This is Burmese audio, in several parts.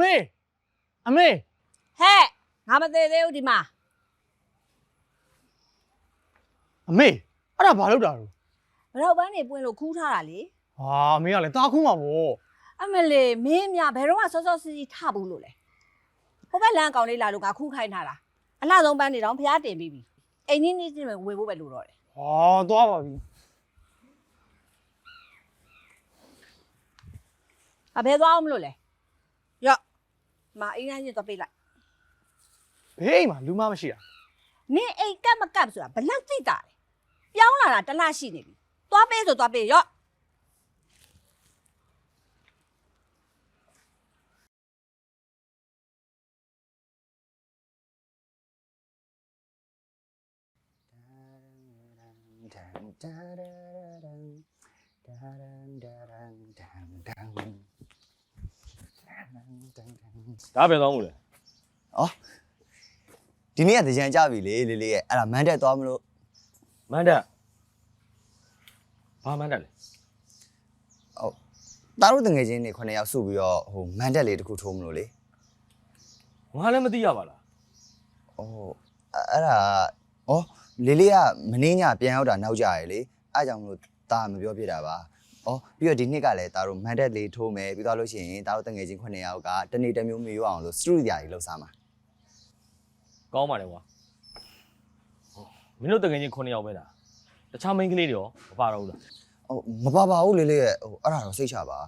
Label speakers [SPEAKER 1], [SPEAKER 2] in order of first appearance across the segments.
[SPEAKER 1] မေအမေ
[SPEAKER 2] ဟဲ့ငါမသေးသေးဘူးဒီမှာ
[SPEAKER 1] အမေအဲ့ဒါဘာလုပ်တာလဲ
[SPEAKER 2] ဘရောက်ပန်းနေပွင့်လို့ခူးထားတာလေ
[SPEAKER 1] ဟာအမေကလည်းတားခုမှာဗော
[SPEAKER 2] အမလေးမင်းအမြဘယ်တော့မှစောစောစီးစီးထဘူးလို့လဲဟိုဘက်လမ်းကောင်လေးလာလို့ငါခူးခိုင်းထားတာအလှဆုံးပန်းနေတော့ဖျားတင်ပြီးပြီအိမ်ကြီးနီးချင်းပဲဝေဖို့ပဲလို့တော့တယ်
[SPEAKER 1] ဟာသွားပါပြီ
[SPEAKER 2] အဘယ်သွားအောင်မလို့လဲရော့ မအင်းတိုင်းချင်းတော့ပြေးလိုက်
[SPEAKER 1] ဘေးအိမ်မှာလူမမရှိတာ
[SPEAKER 2] နင်းအိမ်ကတ်မကတ်ဆိုတာဘလောက်သိတာလဲပြောင်းလာတာတစ်လရှိနေပြီသွားပေးဆိုသွားပေးရော့
[SPEAKER 3] ဒါ ပဲသွားမှုလေ
[SPEAKER 4] ဒီနေ့ကတကြံကြပြီလေလေးလေးရဲ့အဲ့ဒါမန်တက်သွားမလို့
[SPEAKER 3] မန်တက်ဘာမန်တက်လဲ
[SPEAKER 4] တားတို့တငယ်ချင်းတွေ9ယောက်စုပြီးတော့ဟိုမန်တက်လေးတစ်ခုထိုးမလို့လေ
[SPEAKER 3] ငါလည်းမသိရပါလား။
[SPEAKER 4] အိုးအဲ့ဒါဩလေးလေးကမင်းညပြန်ရောက်တာနောက်ကြရလေအဲ့ကြောင့်မလို့တာမပြောပြတာပါ။ ဩပြီးတော့ဒီနှစ်ကလည်းတားတို့မန်တက်လေးထိုးမယ်ပြီးတော့လို့ရှိရင်တားတို့တငယ်ချင်း9ယောက်ကတနေ့တစ်မျိုးမရွအောင်လို့စတူဒီယာကြီးလှုပ်စားမှာ
[SPEAKER 3] ကောင်းပါလေကွာဟောမင်းတို့တကယ်ချင်း9ယောက်ပဲလားတခြားမိန်းကလေးတွေရောမပါတော့ဘူးလား။
[SPEAKER 4] ဩမပါပါဘူးလေးလေးရဲ့ဟိုအဲ့ဒါတော့စိတ်ချပါ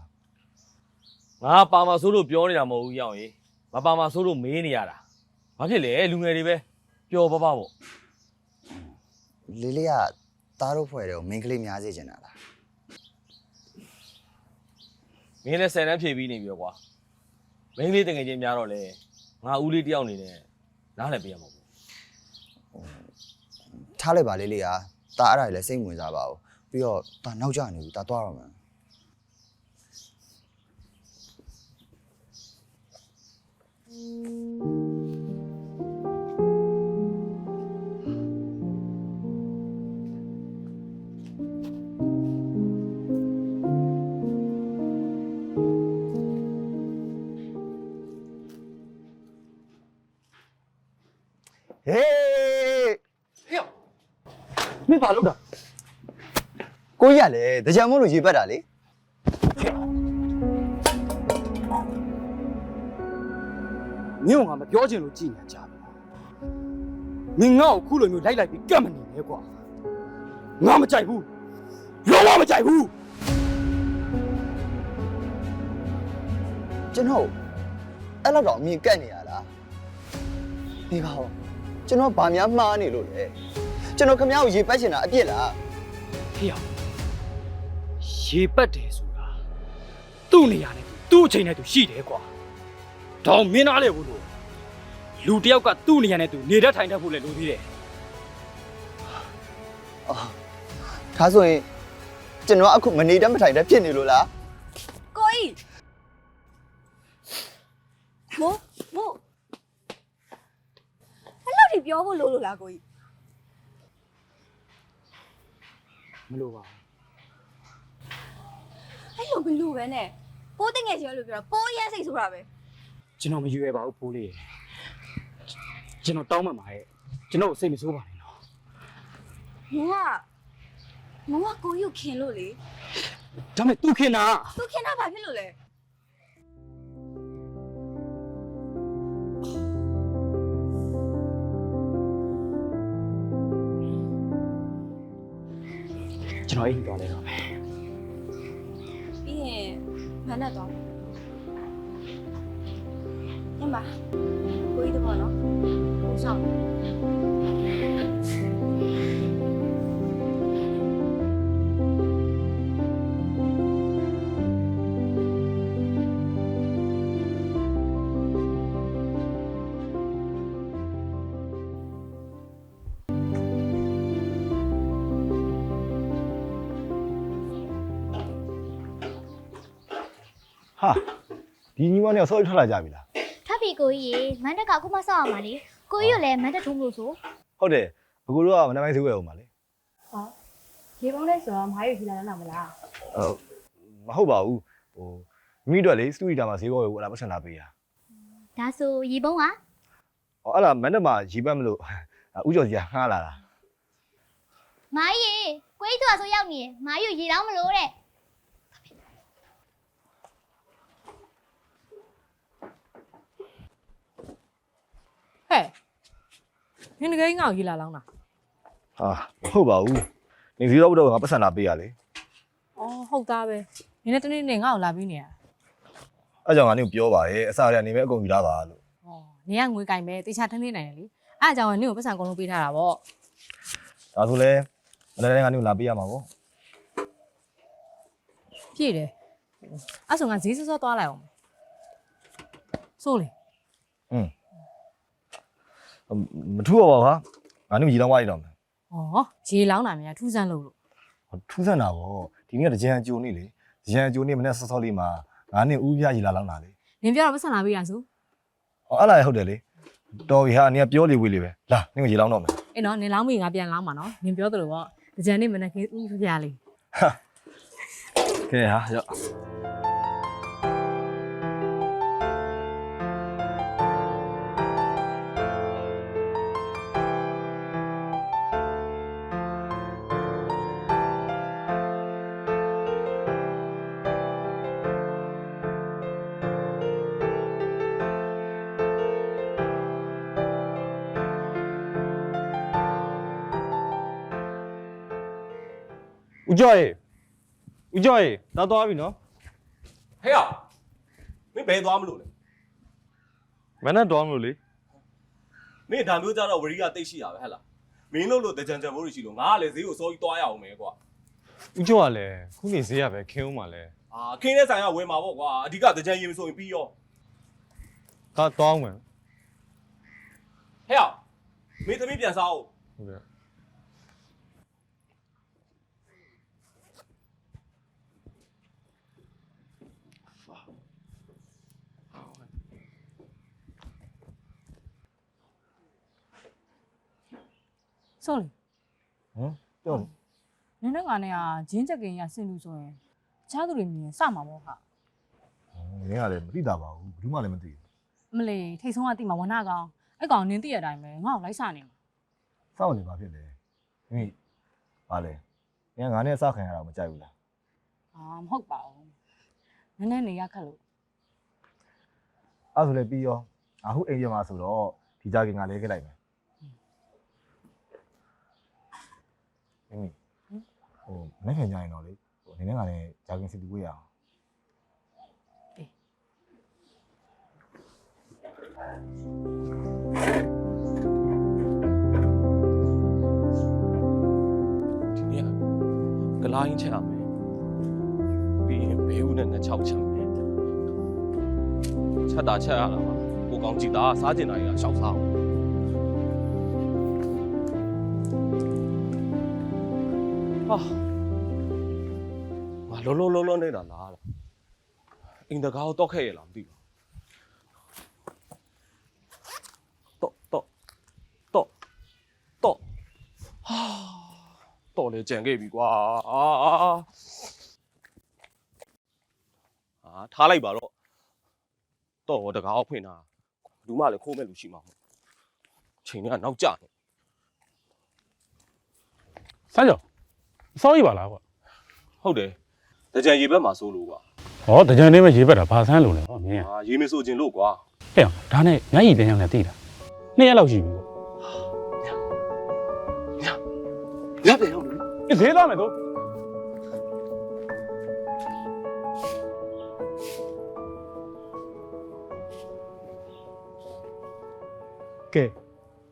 [SPEAKER 3] ငါပါမဆိုးလို့ပြောနေတာမဟုတ်ဘူးရောက်ရေမပါမဆိုးလို့မေးနေရတာဘာဖြစ်လဲလူငယ်တွေပဲပျော်ပါပါပေါ့။
[SPEAKER 4] လေးလေးကတားတို့ဖွဲ့တယ်ကိုမင်းကလေးများစေချင်တာလား
[SPEAKER 3] မင်းလည်းဆယ်တန်းဖြည့်ပြီးနေပြီရောကွာမိန်းကလေးတကယ်ချင်းများတော့လေငါဦးလေးတယောက်နေနဲ့နားလည်းပေးရမှာပေါ့။
[SPEAKER 4] ထားလိုက်ပါလေးလေးကတားအဲ့ဒါကြီးလည်းစိတ်ဝင်စားပါဘူး။ပြီးတော့တားနောက်ကျနေပြီတားသွားတော့မယ်
[SPEAKER 1] ဘာလုပ်တာ
[SPEAKER 4] ကိုကြီးကလည်းတကြံမို့လို့ရေပတ်တာလေ
[SPEAKER 1] မင်းကငါမပြောချင်လို့ကြည်ညာကြပြီမင်းငါ့ကိုခုလိုမျိုးလိုက်လိုက်ပြီးကတ်မနေနဲ့ကွာငါမကြိုက်ဘူးလုံးဝမကြိုက်ဘူး
[SPEAKER 4] ကျွန်တော်အဲ့လောက်တော့အမြင်ကတ်နေရလားဒီပါဦးကျွန်တော်ဗာများမှားနေလို့လေ ကျွန်တော်ခမ ्या ကိုရေပတ်ချင်တာအပြစ်လား
[SPEAKER 1] ဖေအောင်ရေပတ်တယ်ဆိုတာသူ့နေရာနဲ့သူ့အချိန်နဲ့သူရှိတယ်ကွာတောင်မင်းသားလေဘူးလို့လူတယောက်ကသူ့နေရာနဲ့သူနေတတ်ထိုင်တတ်ဖို့လည်းလိုသေးတယ်
[SPEAKER 4] အော်ဒါဆိုရင်ကျွန်တော်အခုမနေတတ်မထိုင်တတ်ဖြစ်နေလို့လား
[SPEAKER 2] ကိုကြီးမိုးမိုးအဲ့လိုဒီပြောဖို့လို့လို့လားကိုကြီး
[SPEAKER 1] မလိုပါဘူး
[SPEAKER 2] အဲ့လိုမလို့ပဲနဲ့ပိုးတင်ငယ်ချင်လို့ပြောတာပိုးရဲစိတ်ဆိုတာပဲ
[SPEAKER 1] ကျွန်တော်မရွယ်ပါဘူးဖိုးလေးကျွန်တော်တောင်းမှမှာရဲ့ကျွန်တော်ကိုစိတ်မဆိုးပါနဲ့နော်
[SPEAKER 2] မိုးကမိုးကကိုကြီးကိုခင်လို့လေ
[SPEAKER 1] ဒါမဲ့သူခင်တာ
[SPEAKER 2] သူခင်တာဘာဖြစ်လို့လဲ
[SPEAKER 1] ကျွန်တော်အိမ်သွားလဲတော့မယ်
[SPEAKER 2] ပြီးရင်မနဲ့တော့ညမ
[SPEAKER 5] ဒီညီမနဲ့ဆောက်ထွက်လာကြပြီလား
[SPEAKER 6] ထပ်ပြီကိုကြီးရေမန်တက်ကအခုမှစောက်ရမှာလေကိုကြီးကလည်းမန်တက်ထုံးလို့ဆို
[SPEAKER 5] ဟုတ်တယ်အကူတို့ကမနက်ပိုင်းဈေးဝယ်အောင်ပါလေ
[SPEAKER 7] ရေပုံးလေးဆိုတော့မားရီထီလာလာမလား
[SPEAKER 5] ဟုတ်မဟုတ်ပါဘူးဟိုမိမိတို့ကလေစတူဒီတာမှာဈေးဝယ်ဖို့အဲ့ဒါပတ်စံလာပေးတာ
[SPEAKER 7] ဟ
[SPEAKER 8] ဒါဆိုရေပုံးက
[SPEAKER 5] ဟောအဲ့ဒါမန္တမှာရီပတ်မလို့ဥကျော်ကြီးကငှားလာတာ
[SPEAKER 8] မာကြီးရေကိုကြီးတို့ကဆိုရောက်နေတယ်မာကြီးကိုရေတောင်းမလို့တဲ့
[SPEAKER 9] ဟဲ့နင်တကယ်ငါ့ကိုရေးလာလောင်းတာ
[SPEAKER 5] ဟာမဟုတ်ပါဘူးနေစီတော့တော့ငါပတ်စံလာပေးရလေ
[SPEAKER 9] အော်ဟုတ်သားပဲနင်လည်းတနေ့နေ့ငါ့ကိုလာပြီးနေရတာ
[SPEAKER 5] အဲ့ကြောင့်ငါနေကိုပြောပါရဲ့အစားရနေမဲ့အကုန်ယူလာပါလို့
[SPEAKER 9] ဟောနင်ကငွေကင်ပဲတေချာထင်းနေနိုင်တယ်လေအဲ့အကြောင်းကနင်ကိုပတ်စံအကုန်လုံးပေးထားတာဗော
[SPEAKER 5] ဒါဆိုလဲမနေ့ကငါနေကိုလာပေးရမှာပေါ့
[SPEAKER 9] ပြည့်တယ်အဲ့ဆိုငါဈေးစောစောသွားလိုက်အောင်မယ်စိုးလေ
[SPEAKER 5] မထူတော့ပါဘူးဟာငါနေကိုရီလောင်းသွားရတော့မယ်
[SPEAKER 9] ဩရေလောင်းတာများထူးဆန်းလို့လို့
[SPEAKER 5] ထူးဆန်းတာပေါ့ဒီနေ့ကကြံကြိုနေလေကြံကြိုနေမနေ့ဆော့ဆော့လေးမှာငါနေဦးပြရီလာလောင်းတာလေ
[SPEAKER 9] နင်ပြောတော့ပတ်စံလာပေးရဆို
[SPEAKER 5] ဟောအဲ့လားဟုတ်တယ်လေတော်ပြီဟာနေကပြောလေဝေးလေပဲလာနေကိုရီလောင်းတော့မယ်
[SPEAKER 9] အေးနော်နင်လောင်းပြီးငါပြန်လောင်းမှာနော်နင်ပြောသလိုဗောကြံနေ့မနေ့ကဦးဖျားလေး
[SPEAKER 5] ကဲဟာရော့
[SPEAKER 10] ဦးကျော်ရေဦးကျော်ရေတော့သွားပြီနော်
[SPEAKER 11] ဟဲ့ရမင်းဘယ်သွားမလို့လဲ
[SPEAKER 10] မနဲ့တော်မလို့လေ
[SPEAKER 11] မင်းဒါမျိုးကြတော့ဝရီကတိတ်ရှိတာပဲဟဲ့လားမင်းလို့လို့တကြံကြံမိုးရှိလို့ငါကလည်းဈေးကိုစောကြီးသွားရအောင်မယ်ကွာ
[SPEAKER 10] ဦးကျော်ကလည်းခုနေဈေးရပဲခင်းဦးမှာလဲ
[SPEAKER 11] အာခင်းတဲ့ဆိုင်ကဝယ်မှာပေါ့ကွာအဓိကတကြံရင်မဆိုရင်ပြီးရော
[SPEAKER 10] တော့တောင်းမယ်
[SPEAKER 11] ဟဲ့ရမင်းသမီးပြန်စားအောင်
[SPEAKER 10] ဟုတ်ကဲ့
[SPEAKER 9] စိုးလေ
[SPEAKER 5] ဟမ်ပြောလေ
[SPEAKER 9] နင်တို့ကလည်းဂျင်းချက်ကင်ရဆင်လူဆိုရင်ချားသူတွေမြင်စမှာပေါ့ဟာ
[SPEAKER 5] နင်ကလည်းမသိတာပါဘူးဘူးမှလည်းမသိဘူး
[SPEAKER 9] အမလီထိတ်ဆုံးကတိမှာဝနာကောင်အဲ့ကောင်နင်းသိရတိုင်းပဲငါ့ကိုလိုက်စနေမှာ
[SPEAKER 5] စောင့်နေပါဖြစ်လေဟင်ပါလေနင်ကငါနဲ့စခံရတာမကြိုက်ဘူးလား
[SPEAKER 9] အာမဟုတ်ပါဘူးနည်းနည်းနေရခက်လို့
[SPEAKER 5] အဲ့ဆိုလည်းပြီးရောအခုအိမ်ပြန်มาဆိုတော့ဒီကြခင်ကလဲခဲ့လိုက်မယ် ဟင်ဟိုမနေ့ကညရင်တော့လေဟိုနင်နဲ့ကလည်းဂျာကင်စီတူဝေးရအောင်
[SPEAKER 11] ဒီနေ့ကလာရင်ချက်ရမယ်ပြီးရင်ဘေးဦးနဲ့နှစ်ချောက်ချက်မယ်ချက်တာချက်ရတာပါကိုကောင်းကြည့်တာစားကျင်တာကြီးကရှောက်စားအောင် ဟာငါလောလောလောလောနေတာလားလားအင်းတကားကိုတော့ခဲ့ရလားမသိဘူးတော့တော့တော့တော့ဟာတော်လေကြံခဲ့ပြီကွာအာအာအာထားလိုက်ပါတော့တော့တကားအောင်ဖွင့်တာဘူးမှလည်းခိုးမဲ့လူရှိမှာမဟုတ်ချိန်ကနောက်ကျနေ
[SPEAKER 12] စမ်းကြော စောကြီးပါလားကွာ
[SPEAKER 11] ဟုတ်တယ်တကြံရေဘက်မှာစိုးလို့ကွာ
[SPEAKER 12] ဟောတကြံနေမဲ့ရေးပတ်တာဘာဆန်းလို့လဲဟောမင်း
[SPEAKER 11] အာရေမစိုးခြင်းလို့ကွာ
[SPEAKER 12] ဟဲ့ဒါနဲ့ညကြီးပြန်ရောက်နေတည်တာနှစ်ရက်လောက်ရှိပြီပေါ့
[SPEAKER 11] ရပြန်ရောက်ပြီ
[SPEAKER 12] အေးဈေးသွားမယ်တော့
[SPEAKER 10] ကဲ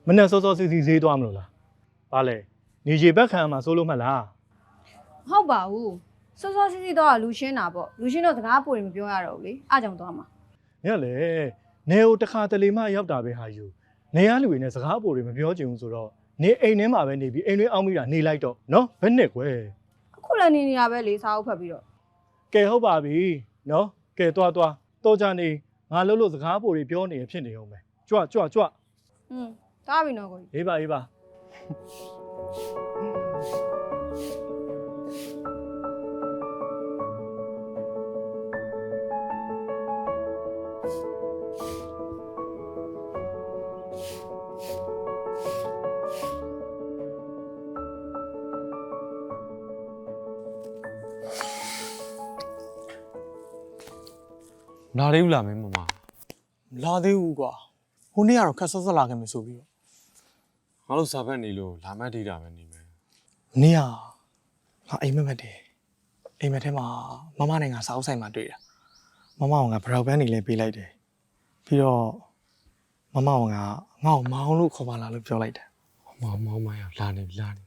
[SPEAKER 10] မနဲ့စောစောစီစီဈေးသွားမလို့လားဘာလဲနေရေဘက်ခံမှာစိုးလို့မှတ်လား
[SPEAKER 7] ဟုတ်ပါဘူးစောစောစီးစီးတော့လူရှင်းတာပေါ့လူရှင်းတော့စကားပိုရင်မပြောရတော့ဘူးလေအားကြောင့်သွားမှာ
[SPEAKER 10] ညလေနေကိုတစ်ခါတလေမှရောက်တာပဲဟာယူနေရလူတွေနဲ့စကားပိုတွေမပြောချင်ဘူးဆိုတော့နေအိမ်ထဲမှာပဲနေပြီးအိမ်တွင်းအောင်မိတာနေလိုက်တော့နော်ဘယ်နဲ့ကွယ်
[SPEAKER 7] အခုလည်းနေနေရပဲလေစားအုပ်ဖတ်ပြီးတော့
[SPEAKER 10] ကဲဟုတ်ပါပြီနော်ကဲသွားသွားတော့ကြနေငါလှုပ်လို့စကားပိုတွေပြောနေရဖြစ်နေအောင်ပဲကြွကြွကြွ
[SPEAKER 7] อืมသွားပြီနော်ကိုကြီး
[SPEAKER 10] အေးပါအေးပါ
[SPEAKER 13] လာသေးဘူးလားမင်းမမ
[SPEAKER 14] မလာသေးဘူးကွာဟိုနေ့ကတော့ခက်ဆော့ဆော့လာခဲ့မယ်ဆိုပြီးတော့
[SPEAKER 13] ငါတို့စာဖက်နေလို့လာမတ်ထိတာပဲနေမယ်
[SPEAKER 14] နေ့ကငါအိမ်မက်မက်တယ်အိမ်မက်ထဲမှာမမနဲ့ငါစာအုပ်ဆိုင်မှာတွေ့တာမမကငါဘရောက်ပန်းနေလဲပေးလိုက်တယ်ပြီးတော့မမကငါငါ့ကိုမောင်းလို့ခေါ်ပါလားလို့ပြောလိုက်တယ်
[SPEAKER 13] မောင်မောင်မရလာနေပြီလာနေ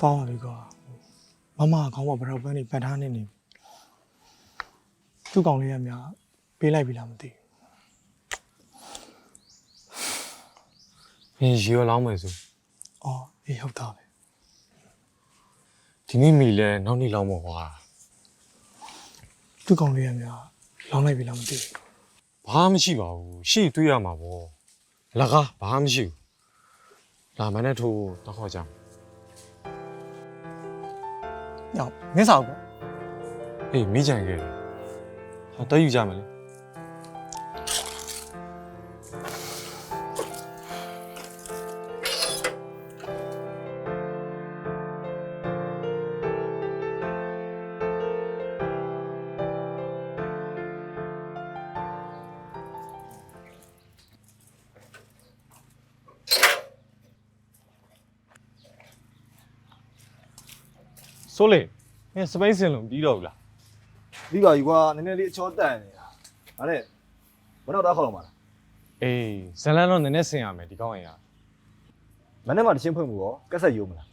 [SPEAKER 13] ပြီ
[SPEAKER 14] တောင်းပါလေကွာမမကခေါင်းမှာဘရောက်ပန်းနေပတ်ထားနေနေပြီသူ့ကောင်လေးကများပေးလိုက်ပြီလားမသိ
[SPEAKER 13] မင်းရေရောလောင်းမယ်ဆို
[SPEAKER 14] ဘူးအော်အေးဟုတ်တာပဲ
[SPEAKER 13] ဒီနေ့မိလဲနောက်နေ့လောင်းမို့ကွာ
[SPEAKER 14] သူ့ကောင်လေးကများလောင်းလိုက်ပြီလားမသိဘူး
[SPEAKER 13] ဘာမှမရှိပါဘူးရှေ့တွေးရမှာပေါ့အလကားဘာမှမရှိဘူးလာမနဲ့ထိုးတော့ခေါ်ကြမယ်
[SPEAKER 14] ညောင်မင်းစာအုပ်ကွာ
[SPEAKER 13] အေးမိကြံခဲ့တယ်ဟာတက်ယူကြမယ်လေ ဆိုလေမင်းစပိတ်စင်လုံးပြီးတော့ဘူးလား
[SPEAKER 5] ပြီးပါပြီကွာနည်းနည်းလေးအချောတန်နေတာဒါနဲ့ဘယ်တော့တော့ခေါက်တော့မှာလား
[SPEAKER 13] အေးဇလန်တော့နည်းနည်းဆင်ရမယ်ဒီကောင်းရင်ရ
[SPEAKER 5] မနေ့မှတချင်းဖွင့်မှုရောကက်ဆက်ယူမလား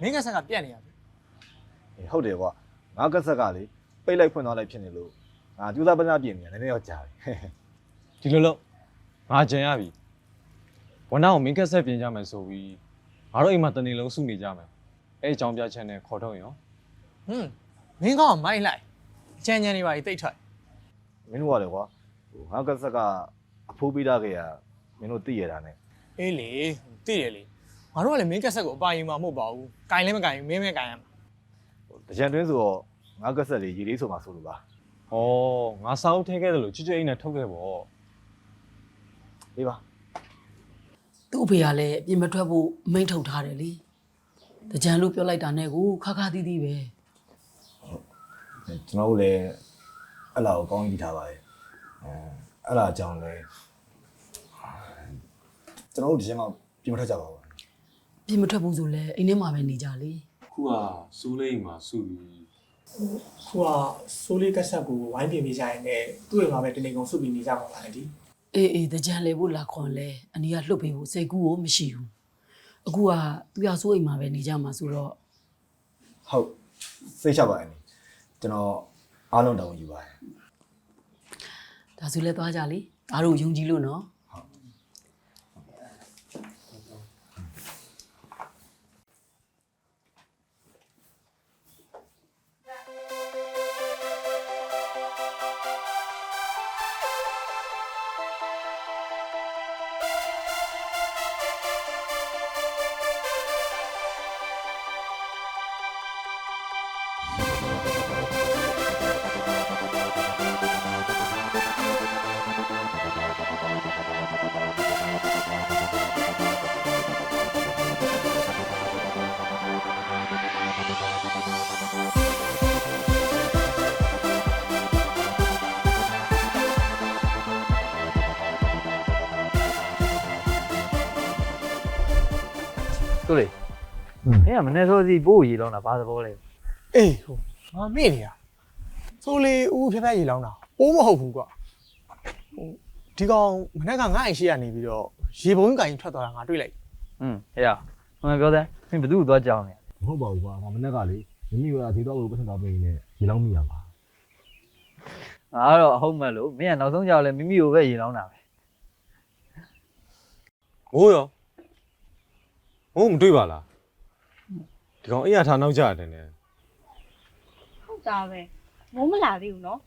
[SPEAKER 14] မင်းကဆက်ကပြက်နေရပြီ
[SPEAKER 5] အေးဟုတ်တယ်ကွာငါကက်ဆက်ကလေပိတ်လိုက်ဖွင့်သွားလိုက်ဖြစ်နေလို့ငါကြိုးစားပန်းစားပြင်နေတာနည်းနည်းတော့ကြာပြီ
[SPEAKER 13] ဒီလိုလို့ငါကြံရပြီဝန်နောက်ကိုမင်းကက်ဆက်ပြင်ကြမယ်ဆိုပြီးငါတို့အိမ်မှာတနေ့လုံးစုနေကြမယ် အဲအကြောင်းပြချက်နဲ့ခေါ်ထုတ်ရင်ရော
[SPEAKER 14] ဟွန်းမင်းကောင်မိုင်းလိုက်အချမ်းချမ်းနေပါလေတိတ်ထွက်
[SPEAKER 5] မင်းတို့ကလေကွာဟိုငါကက်ဆက်ကအဖိုးပေးထားခဲ့ရမင်းတို့သိရတာနဲ့
[SPEAKER 14] အေးလေသိတယ်လေငါတို့ကလည်းမင်းကက်ဆက်ကိုအပါယူမှာမဟုတ်ပါဘူးကင်လည်းမကင်ဘူးမင်းမဲကင်ရမှာ
[SPEAKER 5] ဟိုတကြံတွင်းဆိုတော့ငါကက်ဆက်လေးရေလေးဆိုမှဆိုလို့ပါ
[SPEAKER 13] ဩငါစာအုပ်ထဲခဲ့တယ်လို့ချွတ်ချွတ်အိမ်နဲ့ထုတ်ခဲ့ပေါ့
[SPEAKER 5] အေးပါ
[SPEAKER 15] သူ့အဖေကလည်းအပြင်မထွက်ဖို့အမိန့်ထုတ်ထားတယ်လေ တကြံလို့ပြောလိုက်တာနဲ့ကိုခါခါသီးသီးပဲ
[SPEAKER 5] ကျွန်တော်တို့လည်းအဲ့လာကိုကောင်းကြီးတည်ထားပါတယ်အဲအဲ့လာအကြောင်းလဲကျွန်တော်တို့ဒီချိန်မှာပြင်မထွက်ကြပါဘူး
[SPEAKER 15] အပြင်မထွက်ဘူးဆိုလဲအိမ်ထဲမှာပဲနေကြလေ
[SPEAKER 13] ခုကစူးလေးမှာစုပြီး
[SPEAKER 14] ခုကဆိုးလေးကက်ဆက်ကိုဝိုင်းပြင်ပေးကြရင်လည်းသူ့အိမ်မှာပဲတနေကုန်စုပြီးနေကြပါလားဒီ
[SPEAKER 15] အေးအေးတကြံလေဖို့လာခွန်လဲအနီကလှုပ်ပေးဖို့စိတ်ကူးကိုမရှိဘူး အခုကသူရဆိုးအိမ်မှာပဲနေကြမှာဆိုတော့
[SPEAKER 5] ဟုတ်စိတ်ချပါရဲ့ကျွန်တော်အားလုံးတောင်းယူပါတယ်
[SPEAKER 15] ဒါဆိုလဲသွားကြလေအားတို့ယုံကြည်လို့နော်
[SPEAKER 1] တို့လေမင်းကမနေ့စောစီပို့ရေလောင်းတာဘာသဘောလဲ
[SPEAKER 14] အေးဟိုငါမေ့နေရဆိုးလေးဦးဖျက်ဖျက်ရေလောင်းတာအိုးမဟုတ်ဘူးကွာဟိုဒီကောင်မနေ့ကငါ့အိမ်ရှိရနေပြီးတော့ရေပုံးကင်ထွက်သွားတာငါတွေ့လိုက်
[SPEAKER 1] อืมဟဲ့ရမင်းပြောတယ်မင်းဘသူ့ကိုသွားကြောင်းနေ
[SPEAKER 5] မဟုတ်ပါဘူးကွာငါမနေ့ကလေမိမိကဒေတော့ကိုပတ်စံတော်ပေးနေရေလောင်းမိရပါ
[SPEAKER 1] ငါကတော့အဟုတ်မဲ့လို့မင်းကနောက်ဆုံးကြောက်လဲမိမိကိုပဲရေလောင်းတာပဲ
[SPEAKER 13] မိုးရော မိုးမတွေ့ပါလားဒီကောင်အိယာထားနောက်ကြတယ်နဲ့
[SPEAKER 6] ဟုတ်တာပဲမိုးမလာသေးဘူးနော်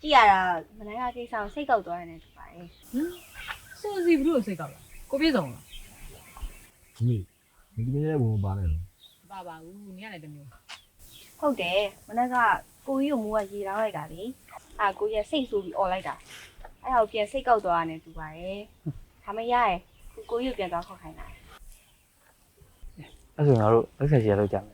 [SPEAKER 6] ကြည့်ရတာမနက်ကကိစ္စကိုစိတ်ကောက်သွားရတယ်တူပါတယ်
[SPEAKER 9] စိုးစီဘလို့စိတ်ကောက်လားကိုပြေဆုံးလား
[SPEAKER 5] မေဒီကနေ့လည်းဘုံပါနေလို့
[SPEAKER 9] ပါပါဘူးနင်ကလည်းတမျိုး
[SPEAKER 6] ဟုတ်တယ်မနက်ကကိုကြီးကိုမိုးကရေတောင်းလိုက်တာလေအာကိုကြီးကစိတ်ဆိုးပြီးអော်လိုက်တာအဲ့ဒါကိုပြန်စိတ်ကောက်သွားရတယ်သူပါရဲ့ဒါမရရဲ့ကိုကိုကြီးကိုပြန်သွားခေါက်ခိုင်းတာ
[SPEAKER 16] အဲ့ဆိုငါတို့လက်ဆက်ရှိရလောက်ကြမယ်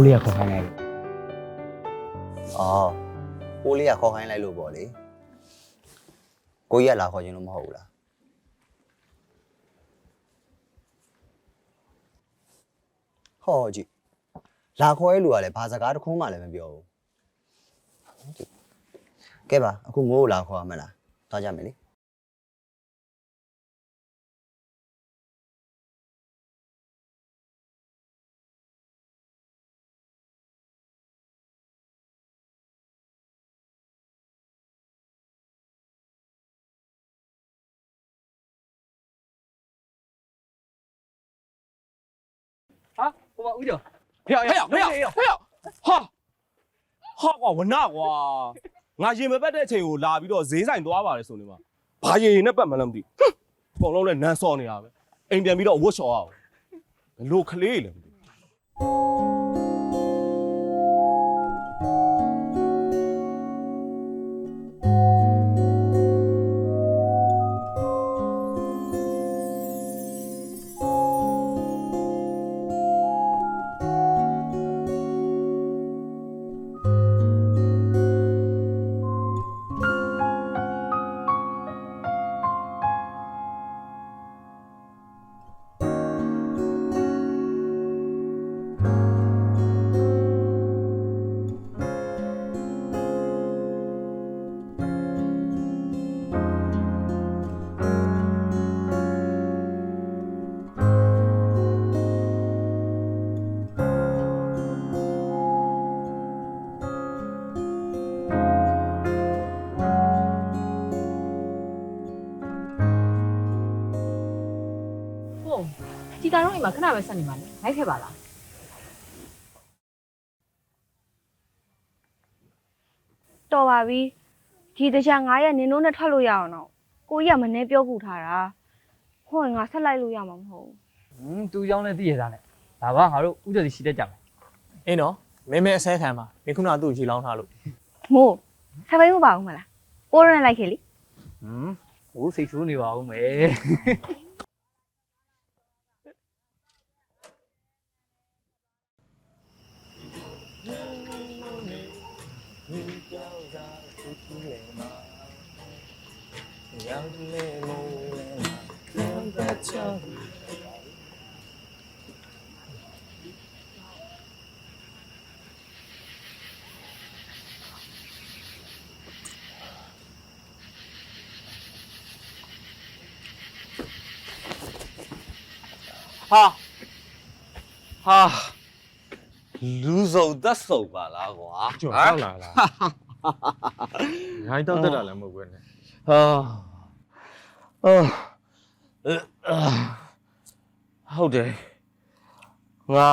[SPEAKER 16] ဦးလေးကခေါ်ခိုင်းလိုက်လို့
[SPEAKER 4] အော်ကိုလေးကခေါ်ခိုင်းလိုက်လို့ပေါ့လေကိုကြီးကလာခေါ်ခြင်းလို့မဟုတ်ဘူးလားဟောကြည့်လာခေါ်ရဲ့လူကလည်းဘာစကားတစ်ခုမှလည်းမပြောဘူးကဲပါအခုမိုးကိုလာခေါ်ရမလားသွားကြမယ်လေ
[SPEAKER 16] ဟာဟိုမှာဦးကျော်
[SPEAKER 11] ဟဲ့ဟဲ့ဟဲ့ဟဲ့ဟဲ့ဟာဟာကွာဝနာကွာငါရင်မပတ်တဲ့အချိန်ကိုလာပြီးတော့ဈေးဆိုင်သွားပါတယ်ဆိုနေမှာဘာရင်ရင်နဲ့ပတ်မှန်းလည်းမသိဘူးဟွန်းအကုန်လုံးလည်းနန်းစောနေတာပဲအိမ်ပြန်ပြီးတော့ဝတ်လျှော်အောင်ဘလို့ကလေးလည်းမသိဘူး
[SPEAKER 9] နေမှာခဏပဲဆက်နေမှာလေလိုက်ခဲ့ပါလား
[SPEAKER 6] တော်ပါပြီဒီတခြား9ရက်နင်တို့နဲ့ထွက်လို့ရအောင်တော့ကိုကြီးကမနေပြောပူထားတာဟိုငါဆက်လိုက်လို့ရမှာမဟုတ်
[SPEAKER 16] ဟွန်းသူကြောင်းလည်းသိရတာနဲ့ဒါပါငါတို့ဥဒတိရှိတတ်ကြမယ်
[SPEAKER 17] အင်းနော်မဲမဲအဆဲခံပါမင်းခုနကသူ့ရေလောင်းထားလို့ဘူး
[SPEAKER 6] မို့ဆက်ပေးမပါဘူးမလားကိုရိုနဲ့လိုက်ခဲ့လေ
[SPEAKER 16] ဟွန်းဟိုစိတ်ဆိုးနေပါဦးမယ်
[SPEAKER 11] ဟာ
[SPEAKER 3] ဟာလူစုံသက်စုံပါလားကွာ
[SPEAKER 13] ကျော်တောက်လာလားညာတောက်တက်တာလည်းမဟုတ်ဘူးနဲ့
[SPEAKER 3] ဟာ အာဟုတ်တယ်ငါ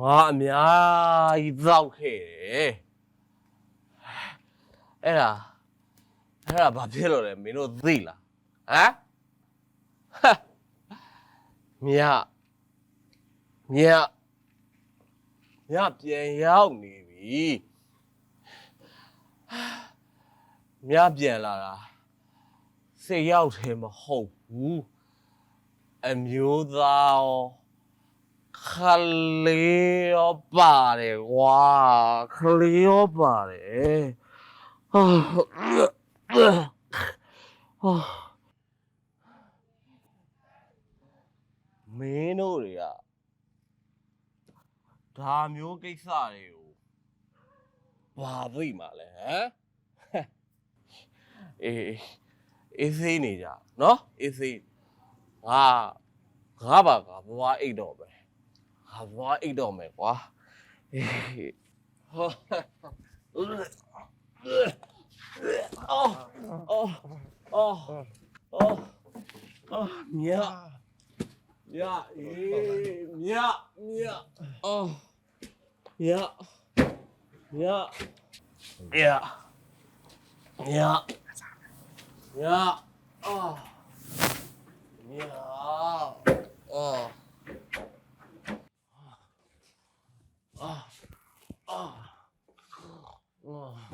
[SPEAKER 3] ငါအများကြီးသောက်ခဲ့တယ်အဲ့ဒါအဲ့ဒါဘာဖြစ်လို့လဲမင်းတို့သိလားဟမ်ဟာမြတ်မြတ်မြတ်ပြန်ရောက်နေပြီမြတ်ပြန်လာတာ စိတ်ရောက်တယ်မဟုတ်ဘူးအမျိုးသားရောခလေးရောပါတယ်ကွာခလေးရောပါတယ်ဟာဟာမင်းတို့တွေကဒါမျိုးကိစ္စတွေကိုဘာသိမှလဲဟမ်အေး အေးသေးနေကြနော်အေးသေးငါငါပါကဘွားအိတ်တော့ပဲငါဘွားအိတ်တော့မယ်ကွာအေးဟောအော်အော်အော်အော်အော်မြတ်မြတ်အေးမြတ်မြတ်အော်မြတ်မြတ်မြတ်မြတ် မြတ်အော်မြတ်အော်အော်အော်အော်အော်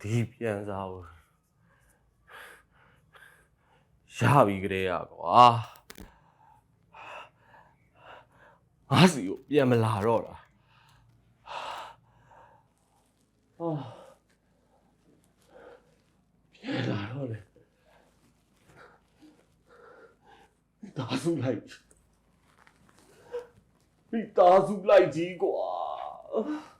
[SPEAKER 3] ဒီပြန်စားဘူးရပြီကလေးရကွာငါစီကိုပြန်မလာတော့တာဟာပြန်လာတော့လေတာစုလိုက်ပြီတာစုလိုက်ကြီးကွာ 아,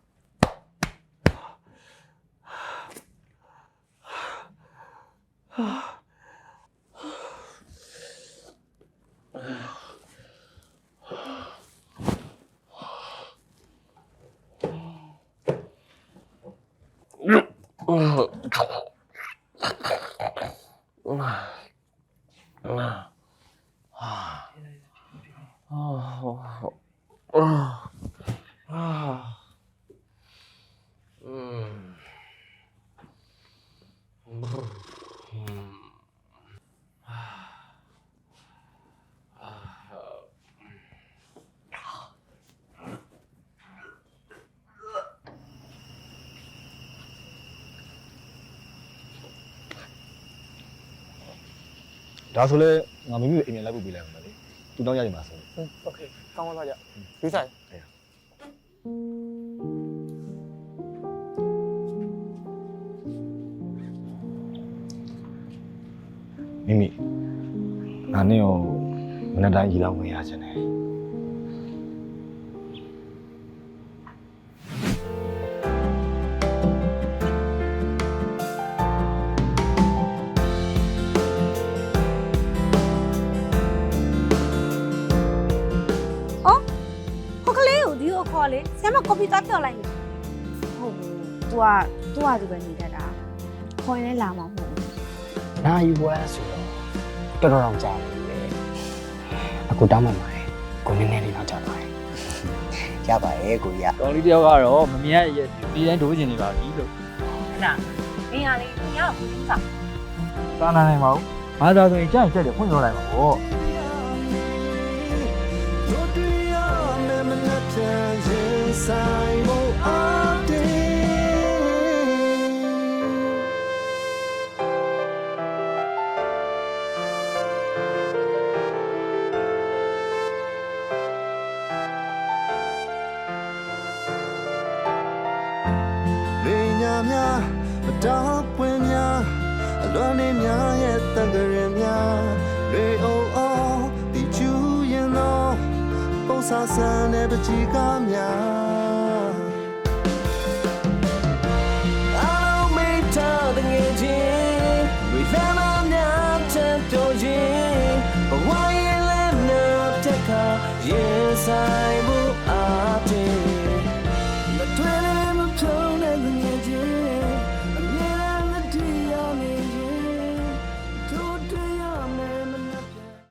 [SPEAKER 3] 아, 아.
[SPEAKER 5] ဒါဆိုလဲငါမိမိကိုအိမ်ပြန်လိုက်ပို့ပေးလိုက်မှာလေသူတောင်းရရင်ပါဆို
[SPEAKER 14] โอเคကောင်းသွားကြပြီးဆိုင်
[SPEAKER 5] မိမိငါနဲ့ကိုမနေ့တိုင်းကြီးတော့ဝင်ရခြင်းတယ်
[SPEAKER 2] ဟိုကလေးကိုဒီကိုခေါ်လေဆရာမကော်ဖီသွားပြော့လိုက်မယ်
[SPEAKER 6] ဟုတ်ဘူး तू က तू ကသူပဲနေတတ်တာခေါ်ရင်လည်းလာမှာမဟုတ်ဘူး
[SPEAKER 14] နာယူပွဲဆိုတော့ တော်တော်တော့ကြာပြီလေအခုတောင်းမှမှာကိုနည်းနည်းလေးတော့ကြာသွားတယ်
[SPEAKER 4] ရပါရဲ့ကိုကြီးက
[SPEAKER 1] တော်လေးတယောက်ကတော့မမြင်ရဒီတိုင်းဒိုးကျင်နေပါပြီလို့
[SPEAKER 2] ခဏမင်းကလေသူရဘူးစား
[SPEAKER 1] စားနိုင်နိုင်ပါဘူး
[SPEAKER 16] ဘာသာဆိုရင်ကြားချက်တယ်ဖွင့်ပြောလိုက်ပါဘော
[SPEAKER 18] လေ တော်ပွင့်များအလွန်နေများရဲ့တန်ကြရများလေအိုအိုဒီချူရင်တော့ပုံစားဆန်တဲ့ပချီကားများအလုံးမေးထားတဲ့ငယ်ချင်းဝိသနာများချမ်းတော်ရင်ဘဝရဲ့လည်းများတက်ခါရင်ဆိုင်မှု